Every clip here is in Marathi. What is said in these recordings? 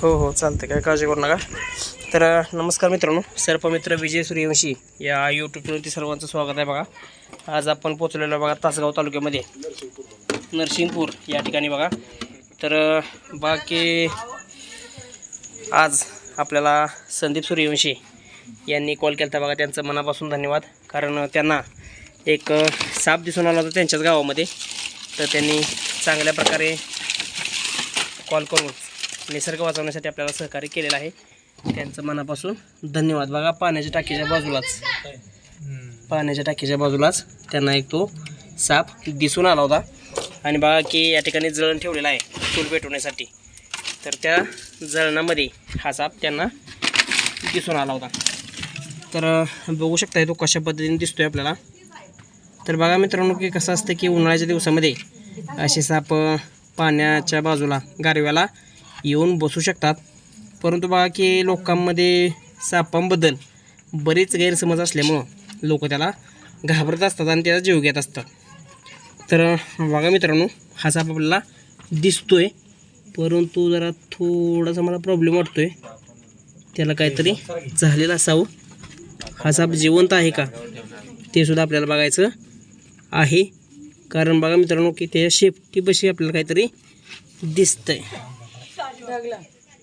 हो हो चालतं काय काळजी करू नका. तर नमस्कार मित्रांनो. सर्पमित्र विजय सूर्यवंशी या यूट्यूबवरती सर्वांचं स्वागत आहे बघा. आज आपण पोचलेलो बघा तासगाव तालुक्यामध्ये. नरसिंगपूर या ठिकाणी बघा. तर बाकी आज आपल्याला संदीप सूर्यवंशी यांनी कॉल केला होता बघा. त्यांचं मनापासून धन्यवाद. कारण त्यांना एक साप दिसून आला होता त्यांच्याच गावामध्ये. तर त्यांनी चांगल्या प्रकारे कॉल करून निसर्ग वाचवण्यासाठी आपल्याला सहकार्य केलेलं आहे. त्यांचं मनापासून धन्यवाद. बघा पाण्याच्या टाकीच्या बाजूलाच. पाण्याच्या टाकीच्या बाजूलाच त्यांना एक तो साप दिसून आला होता. आणि बघा की या ठिकाणी जळण ठेवलेलं आहे चूल पेटवण्यासाठी. तर त्या जळणामध्ये हा साप त्यांना दिसून आला होता. तर बघू शकता तो कशा पद्धतीने दिसतोय आपल्याला. तर बघा मित्रांनो की कसं असतं की उन्हाळ्याच्या दिवसामध्ये असे साप पाण्याच्या बाजूला गारव्याला येऊन बसू शकतात. परंतु बघा की लोकांमध्ये सापांबद्दल बरेच गैरसमज असल्यामुळं लोक त्याला घाबरत असतात आणि त्याचा जीव घेत असतात. तर बघा मित्रांनो हा साप आपल्याला दिसतो आहे परंतु जरा थोडासा मला प्रॉब्लेम वाटतो आहे त्याला काहीतरी झालेलं असावं. हा साप जिवंत आहे का? ते सुद्धा आपल्याला बघायचं आहे. कारण बघा मित्रांनो की त्याच्या शेपटीपाशी आपल्याला काहीतरी दिसतं आहे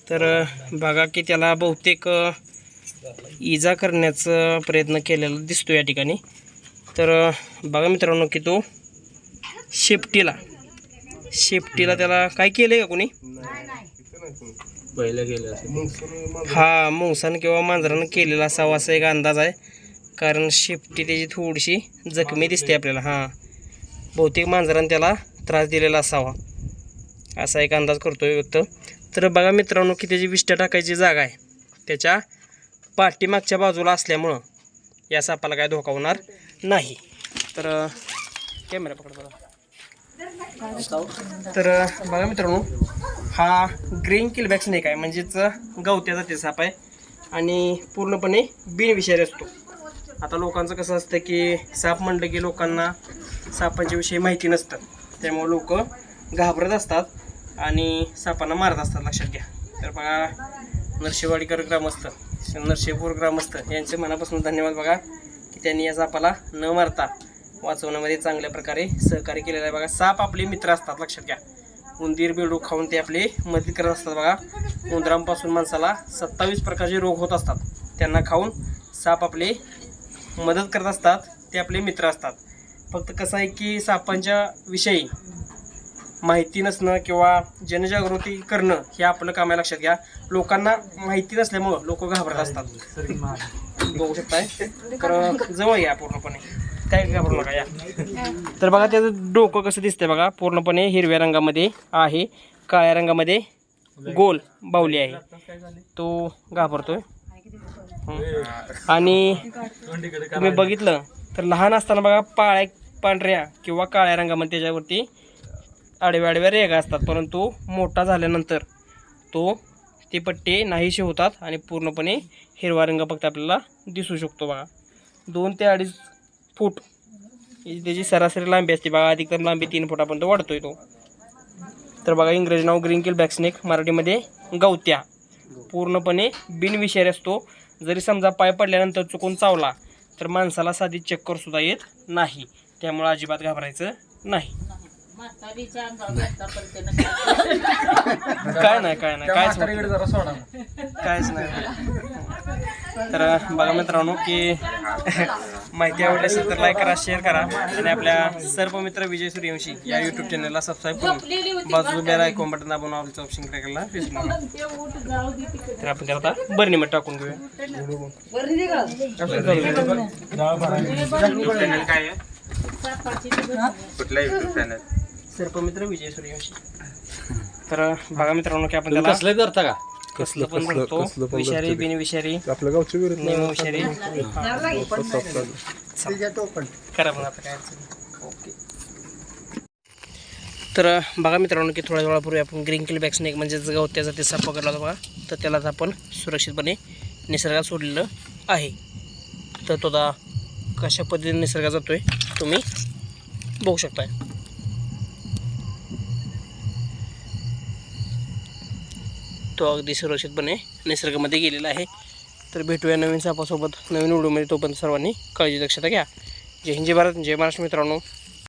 तर बघा की त्याला बहुतेक इजा करण्याचा प्रयत्न केलेला दिसतो या ठिकाणी. तर बघा मित्रांनो की तो शेपटीला शेपटीला त्याला काय केलं आहे का कोणी? पहिलं गेलं हा मुंगसानं किंवा मांजरानं केलेला असावा असा एक अंदाज आहे. कारण शेपटी त्याची थोडीशी जखमी दिसते आपल्याला हां. बहुतेक मांजरानं त्याला त्रास दिलेला असावा. असा एक अंदाज करतोय व्यक्त. तर बघा मित्रांनो की त्याची विष्ठा टाकायची जागा आहे. त्याच्या पाठीमागच्या बाजूला असल्यामुळं या सापाला काय धोका होणार नाही. तर कॅमेरा पकड बघा तर बघा मित्रांनो हा ग्रीन किलबॅक स्नेक आहे. म्हणजेच गवत्या जाते साप आहे. आणि पूर्णपणे बिनविषारी असतो. आता लोकांचं कसं असतं की साप म्हणलं की लोकांना सापांच्या विषयी माहिती नसतं. त्यामुळे लोक घाबरत असतात. आणि सापांना मारत असतात लक्षात घ्या. तर बघा नरशेवाडीकर ग्रामस्थ नरशेपूर ग्रामस्थ यांचे मनापासून धन्यवाद बघा की त्यांनी या सापाला न मारता वाचवण्यामध्ये चांगल्या प्रकारे सहकार्य केलेलं आहे. बघा साप आपले मित्र असतात लक्षात घ्या. उंदीर बेडूक खाऊन ते आपले मदत करत असतात बघा. उंदरांपासून माणसाला सत्तावीस प्रकारचे रोग होत असतात. त्यांना खाऊन साप आपले मदत करत असतात ते आपले मित्र असतात. फक्त कसं आहे की सापांच्या विषयी माहिती नसणं किंवा जनजागृती करणं हे आपलं काम आहे लक्षात घ्या. लोकांना माहिती नसल्यामुळं लोक घाबरत असतात. बघू शकताय. तर जवळ या पूर्णपणे. काय घाबरू नका या. तर बघा त्याचं डोकं कसं दिसतंय बघा. पूर्णपणे हिरव्या रंगामध्ये आहे. काळ्या रंगामध्ये गोल बावली आहे. तो घाबरतोय. आणि तुम्ही बघितलं तर लहान असताना बघा पाळ्या पांढऱ्या किंवा काळ्या रंगामध्ये त्याच्यावरती आडव्या आडव्या रेगा असतात परंतु मोठा झाल्यानंतर तो ते पट्टे नाहीसे होतात आणि पूर्णपणे हिरवा रंग फक्त आपल्याला दिसू शकतो बघा. दोन ते अडीच फूट त्याची सरासरी लांबी असते बघा. अधिकतम लांबी तीन फुटापर्यंत वाढतोय तो. तर बघा इंग्रजी नाव ग्रीन किल बॅक्सनेक मराठीमध्ये गवत्या. पूर्णपणे बिनविषारी असतो. जरी समजा पाय पडल्यानंतर चुकून चावला तर माणसाला साधी चक्कर सुद्धा येत नाही. त्यामुळे अजिबात घाबरायचं नाही. काय नाही काय नाही कायच नाही. जरा सोडा कायच नाही. तर बघा मित्रांनो की माहिती आवडली असेल तर लाईक करा शेअर करा आणि आपल्या सर्पमित्र विजय सूर्यवंशी या युट्यूब चॅनलला सबस्क्राईब करून बाजू बेल आयकॉन बटन दाबून ऑलचं ऑप्शन क्लिक करायला विसरू नका. तर आपण त्याला आता बर्नीमध्ये टाकून घेऊया. चॅनल काय आहे? कुठला युट्यूब चॅनल सर्पमित्र विजय सूर्यवंशी तर बघा मित्रांनो की आपण त्याला कसलं करता का? कसलं पण धरतो विषारी बिनविषारी आपल्या गावची विहिरीत निमविषारी करा मग आता काय अडचण. ओके. तर बघा मित्रांनो की थोड्या वेळापूर्वी आपण ग्रीन किल बॅक स्नेक म्हणजेच गवत्याचा ते साप पकडला होता बघा. तर त्यालाच आपण सुरक्षितपणे निसर्गात सोडलेलं आहे. तर तो आता कशा पद्धतीने निसर्गात जातोय तुम्ही बघू शकताय. तो अगदी सुरक्षितपणे निसर्गामध्ये गेलेला आहे. तर भेटूया नवीन सापासोबत नवीन व्हिडिओमध्ये. तोपर्यंत सर्वांनी काळजी दक्षता घ्या. जय हिंद जय भारत जय महाराष्ट्र मित्रांनो.